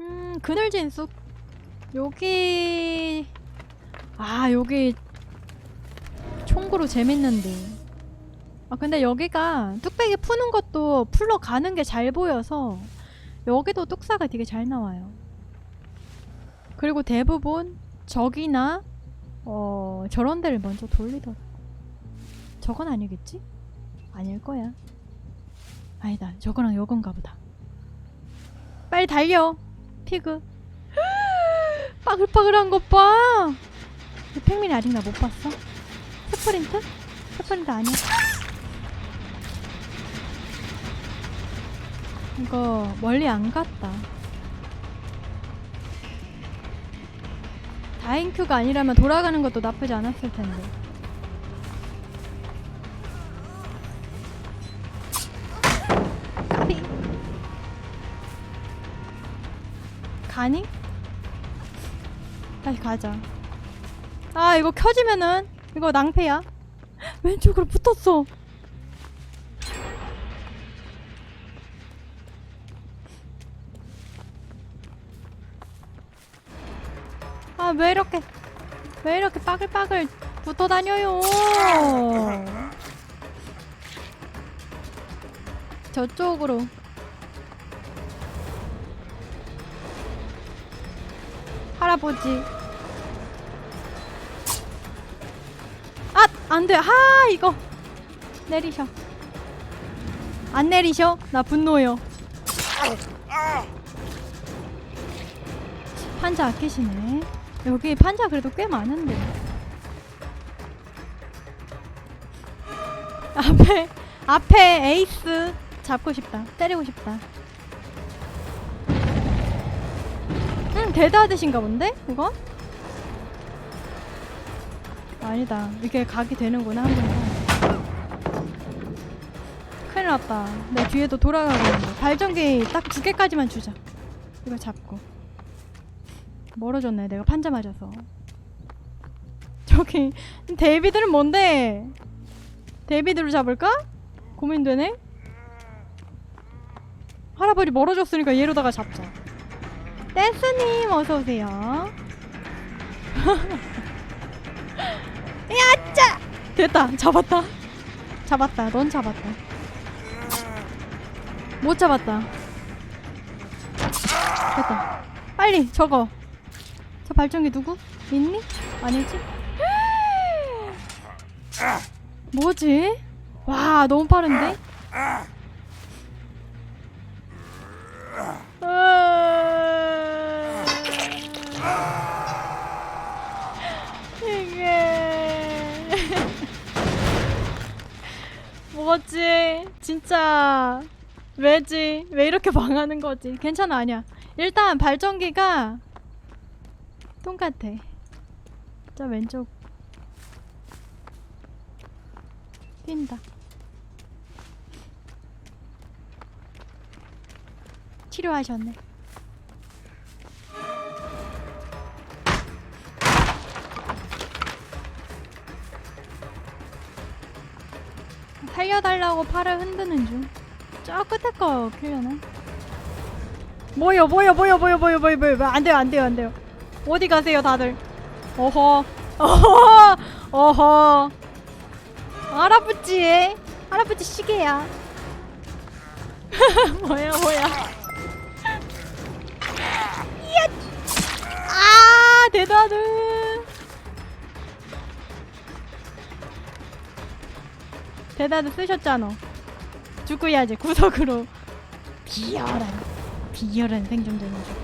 음, 그늘진 숲. 여기 아, 여기 총구로 재밌는데. 아, 근데 여기가 뚝배기 푸는 것도 풀러 가는 게 잘 보여서 여기도 뚝사가 되게 잘 나와요. 그리고 대부분 적이나 어, 저런 데를 먼저 돌리더라. 저건 아니겠지? 아닐 거야. 아니다. 저거랑 요건가 보다. 빨리 달려. 피그. 빠글빠글한 것 봐. 이 팽민이 아직 나 못 봤어? 스프린트? 스프린트 아니야. 이거 멀리 안 갔다. 다행큐가 아니라면 돌아가는 것도 나쁘지 않았을 텐데. 가니? 다시 가자. 아 이거 켜지면은 이거 낭패야. 왼쪽으로 붙었어. 아 왜 이렇게 왜 이렇게 빠글빠글 붙어 다녀요? 저쪽으로. 할아버지. 아, 안 돼. 하, 이거. 내리셔. 안 내리셔? 나 분노요. 판자 아끼시네. 여기 판자 그래도 꽤 많은데. 앞에, 앞에 에이스 잡고 싶다. 때리고 싶다. 응, 대다드신가 본데? 이거? 아니다. 이게 각이 되는구나, 한 번에. 큰일 났다. 내 뒤에도 돌아가고 있는데. 발전기 딱 두 개까지만 주자. 이거 잡고. 멀어졌네. 내가 판자 맞아서. 저기, 데이비드는 뭔데? 데이비드로 잡을까? 고민되네? 할아버지 멀어졌으니까 얘로다가 잡자. 댄스님 어서 오세요. 야짜! 됐다. 잡았다. 잡았다. 넌 잡았다. 못 잡았다. 됐다. 빨리 저거. 저 발전기 누구? 있니? 아니지? 뭐지? 와 너무 빠른데? 이게 뭐지? 진짜 왜지? 왜 이렇게 망하는 거지? 괜찮아 아니야. 일단 발전기가 똑같아. 저 왼쪽 뛴다. 치료하셨네. 살려달라고 팔을 흔드는 중. 저 끝에 거 키려나? 뭐요, 뭐요, 뭐요, 뭐요, 뭐요, 뭐요, 뭐요, 안 돼요, 안 돼요, 안 돼요. 어디 가세요, 다들? 어허, 어허, 어허. 할아버지, 할아버지 시계야. 뭐야, 뭐야. 이야, 아, 대단해. 대단해 쓰셨잖아. 죽어야지 구석으로. 비열한, 비열한 생존자는 죽.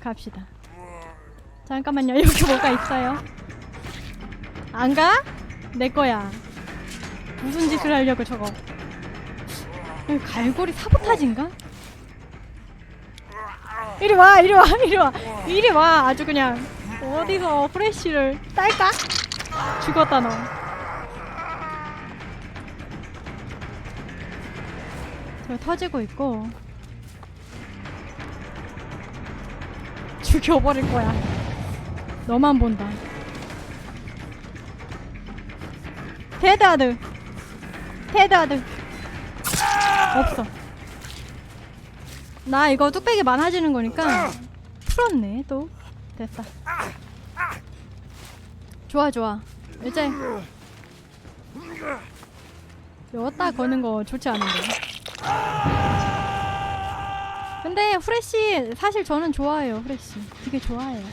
갑시다. 잠깐만요. 여기 뭐가 있어요. 안 가? 내 거야. 무슨 짓을 하려고 저거. 여기 갈고리 사보타지인가? 이리 와, 이리 와, 이리 와, 이리 와. 아주 그냥 어디서 프레쉬를 딸까? 죽었다 너. 저 터지고 있고 죽여버릴 거야. 너만 본다. 데드하드. 테드 아들 없어 나 이거 뚝배기 많아지는 거니까 풀었네 또. 됐다. 좋아 좋아. 이제 여기다 거는 거 좋지 않은데. 근데 후레쉬 사실 저는 좋아해요 후레쉬. 되게 좋아해요.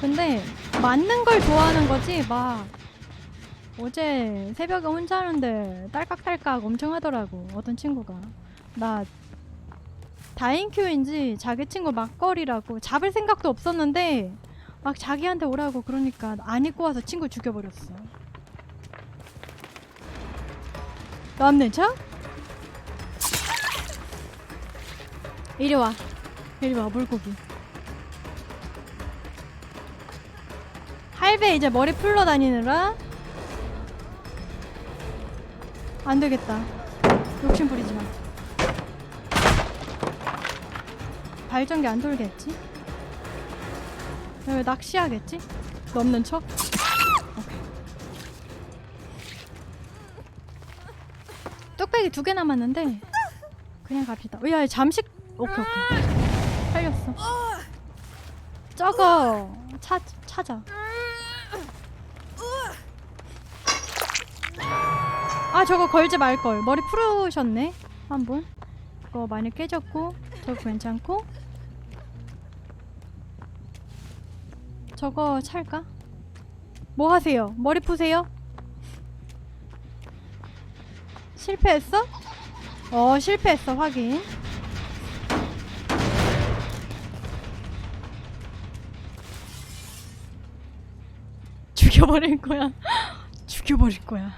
근데 맞는 걸 좋아하는 거지 막 어제 새벽에 혼자 하는데 딸깍딸깍 엄청 하더라고 어떤 친구가. 나 다인큐인지 자기 친구 막걸리라고 잡을 생각도 없었는데 막 자기한테 오라고 그러니까 안 입고 와서 친구 죽여버렸어 남는 차? 이리 와 이리 와 물고기 할배 이제 머리 풀러 다니느라 안 되겠다. 욕심 부리지 마. 발전기 안 돌겠지? 왜 낚시하겠지? 넘는 척? 오케이. 뚝배기 두 개 남았는데 그냥 갑시다. 어, 야 잠시 오케이 오케이 살렸어. 저거 찾 찾아. 아 저거 걸지 말 걸 머리 풀으셨네 한 분 이거 많이 깨졌고 저거 괜찮고 저거 찰까? 뭐 하세요? 머리 푸세요? 실패했어? 어 실패했어 확인 죽여버릴 거야 죽여버릴 거야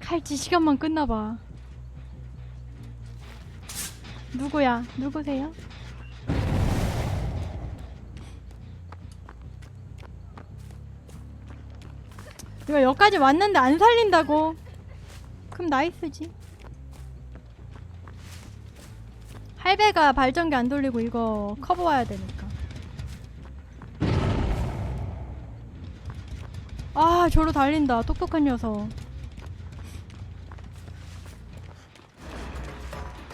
칼치 시간만 끝나봐. 누구야? 누구세요? 이거 여기까지 왔는데 안 살린다고? 그럼 나이스지. 할배가 발전기 안 돌리고 이거 커버 와야 되니까. 아, 저로 달린다. 똑똑한 녀석.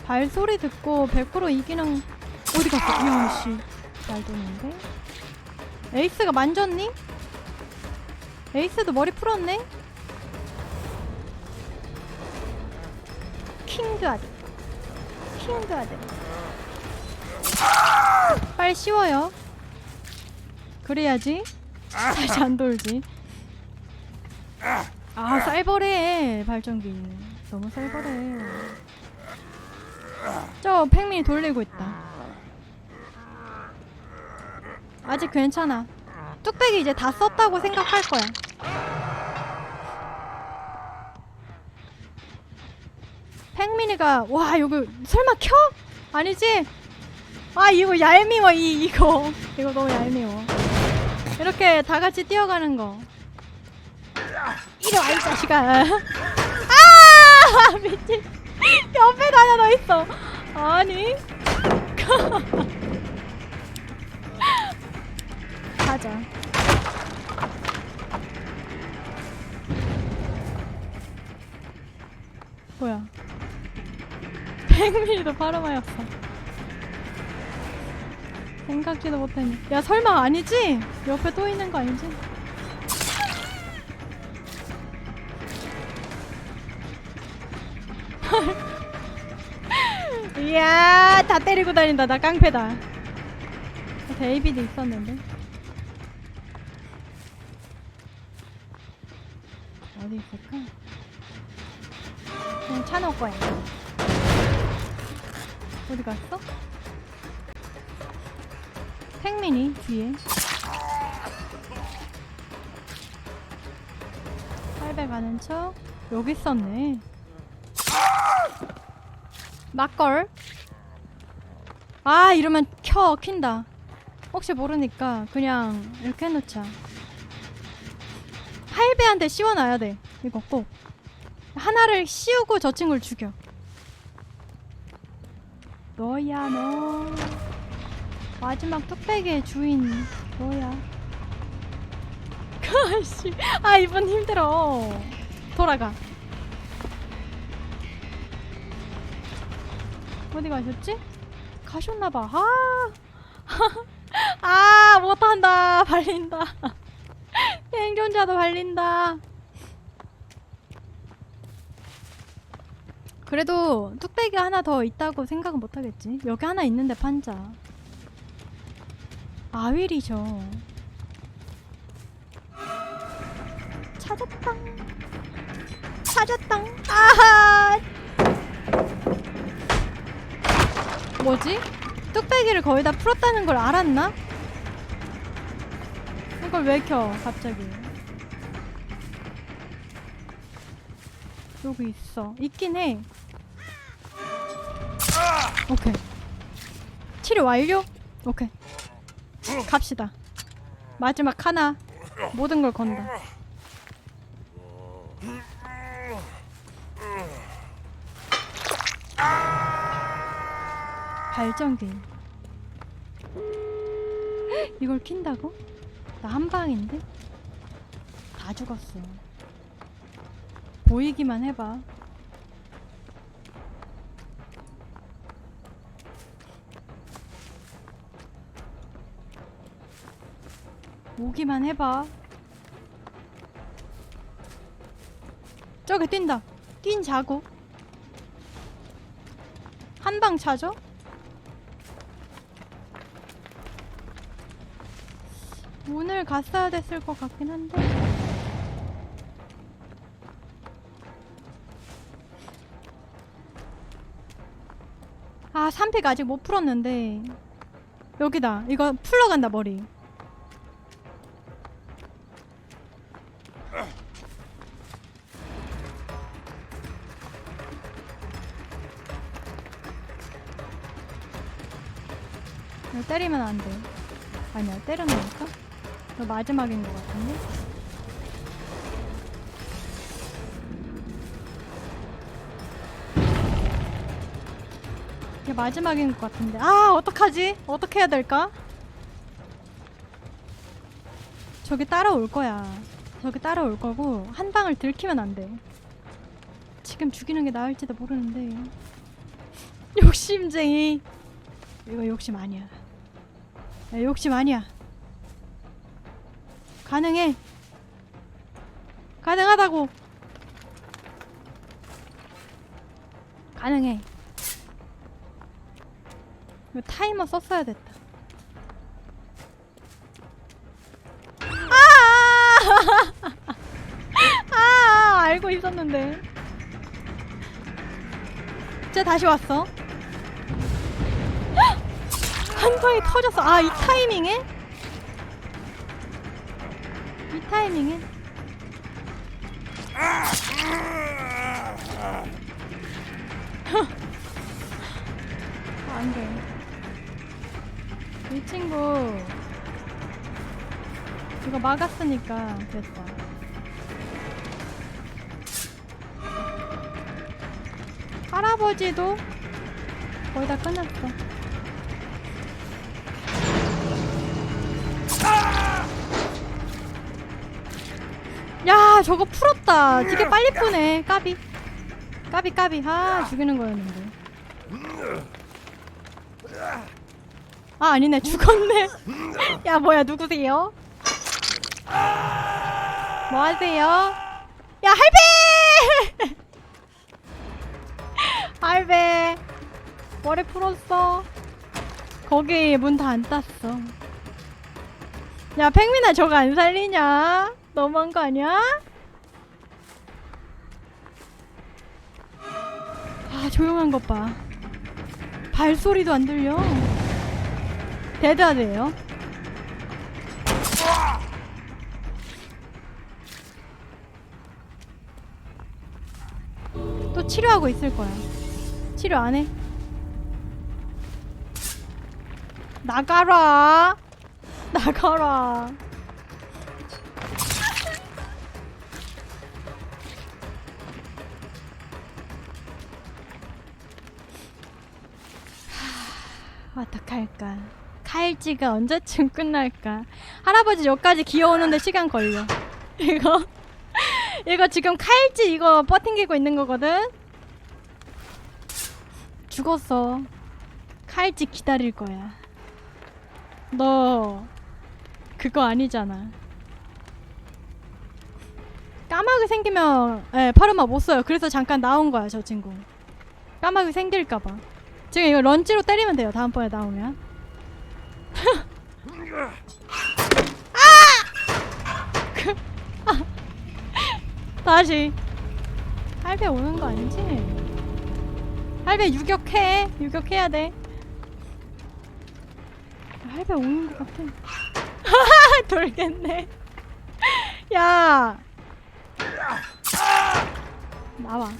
발소리 듣고 100% 이기는 어디 갔어? 이야 씨 말도 없는데 에이스가 만졌니? 에이스도 머리 풀었네? 킹드 아들 빨리 씌워요. 그래야지. 다시 안 돌지. 아 쌀벌해. 발전기 너무 쌀벌해. 저 팽민이 돌리고 있다. 아직 괜찮아. 뚝배기 이제 다 썼다고 생각할 거야. 팽민이가 와 여기 설마 켜? 아니지? 아 이거 얄미워 이 이거 이거 너무 얄미워. 이렇게 다 같이 뛰어가는 거. 이리 와이 자식아. 아 미친. 옆에 다녀 있어. 아니. 가자. 뭐야? 백미리도 바로마였어. 생각지도 못했네. 야 설마 아니지? 옆에 또 있는 거 아니지? 이야 다 때리고 다닌다 나 깡패다 데이비드 있었는데 어디 있을까? 그냥 차 넣을 거야. 어디 갔어? 팽민이 뒤에. 800 가는 척. 여기 있었네. 막걸? 아 이러면 켜 킨다. 혹시 모르니까 그냥 이렇게 해놓자. 할배한테 씌워놔야 돼 이거 꼭 하나를 씌우고 저 친구를 죽여. 너야 너. 마지막 뚝배기의 주인 너야. 아씨 아 이번 힘들어. 돌아가. 어디 가셨지? 가셨나봐. 아아 못한다. 발린다. 행존자도 발린다. 그래도 뚝배기 하나 더 있다고 생각은 못하겠지. 여기 하나 있는데 판자. 아윌이죠. 찾았다. 찾았다. 아하. 뭐지? 뚝배기를 거의 다 풀었다는 걸 알았나? 이걸 왜 켜, 갑자기? 여기 있어. 있긴 해. 오케이. 치료 완료? 오케이. 갑시다. 마지막 하나. 모든 걸 건다. 발전기. 이걸 킨다고? 나 한 방인데? 다 죽었어. 보이기만 해봐. 오기만 해봐. 저기 뛴다. 뛴 자국. 한방 차죠? 문을 갔어야 됐을 것 같긴 한데. 아, 3픽 아직 못 풀었는데. 여기다. 이거 풀러간다, 머리. 이거 때리면 안 돼. 아니야, 때려놓을까? 이거 마지막인 것 같은데? 이게 마지막인 것 같은데. 아, 어떡하지? 어떻게 해야 될까? 저기 따라올 거야. 저기 따라올 거고, 한 방을 들키면 안 돼. 지금 죽이는 게 나을지도 모르는데. 욕심쟁이. 이거 욕심 아니야. 야, 욕심 아니야. 가능해. 가능하다고. 가능해. 이거 타이머 썼어야 됐다. 아! 아, 알고 있었는데. 이제 다시 왔어. 한 방에 터졌어. 아, 이 타이밍에? 이 타이밍에? 안 돼. 이 친구 이거 막았으니까 됐다. 할아버지도 거의 다 끝났어. 야 저거 풀었다. 되게 빨리 푸네. 까비. 까비 까비. 아 죽이는 거였는데. 아 아니네. 죽었네. 야 뭐야. 누구세요? 뭐 하세요? 야 할배! 할배. 머리 풀었어. 거기 문 다 안 땄어. 야 팽민아 저거 안 살리냐? 너무한 거 아니야? 아 조용한 것 봐. 발소리도 안 들려. 대단해요. 또 치료하고 있을 거야. 치료 안 해? 나가라. 나가라. 어떡할까? 칼찌가 언제쯤 끝날까? 할아버지 여기까지 기어오는데 시간 걸려. 이거 이거 지금 칼찌 이거 버팅기고 있는 거거든. 죽었어. 칼집 기다릴 거야. 너 그거 아니잖아. 까마귀 생기면 예, 파르마 못 써요. 그래서 잠깐 나온 거야, 저 친구. 까마귀 생길까 봐. 지금 이거 런치로 때리면 돼요. 다음번에 나오면. 아! 다시. 할배 오는 거 아니지? 할배 유격해. 유격해야 돼. 할배 오는 것 같아. 돌겠네. 야. 나와.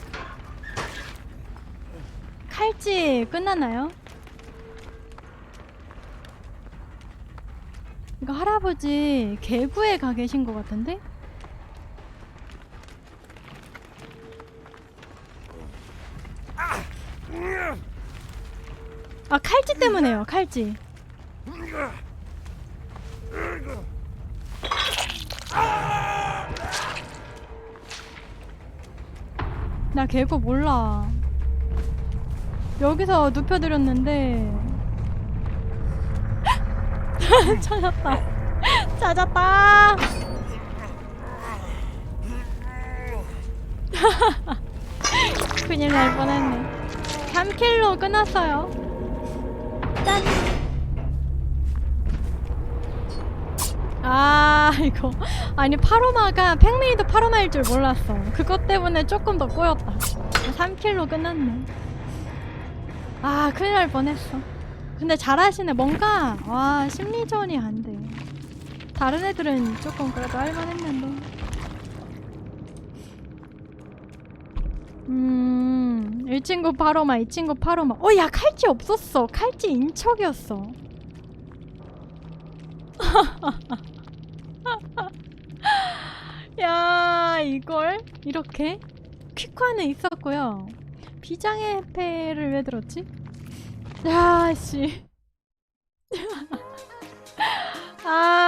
칼집 끝났나요? 이거 할아버지 개구에 가 계신 것 같은데? 아 칼집 때문에요 칼집 나 개구 몰라 여기서 눕혀드렸는데 찾았다 찾았다 큰일 날 뻔했네 3킬로 끝났어요 짠 아, 이거. 아니, 파로마가, 팽민이도 파로마일 줄 몰랐어. 그것 때문에 조금 더 꼬였다. 3킬로 끝났네. 아, 큰일 날 뻔했어. 근데 잘하시네. 뭔가, 와, 심리전이 안 돼. 다른 애들은 조금 그래도 할만했는데. 음, 이 친구 파로마, 이 친구 파로마. 어, 야, 칼찌 없었어. 칼찌 인척이었어. 야, 이걸 이렇게 퀵화는 있었고요. 비장의 패를 왜 들었지? 야, 씨. 아,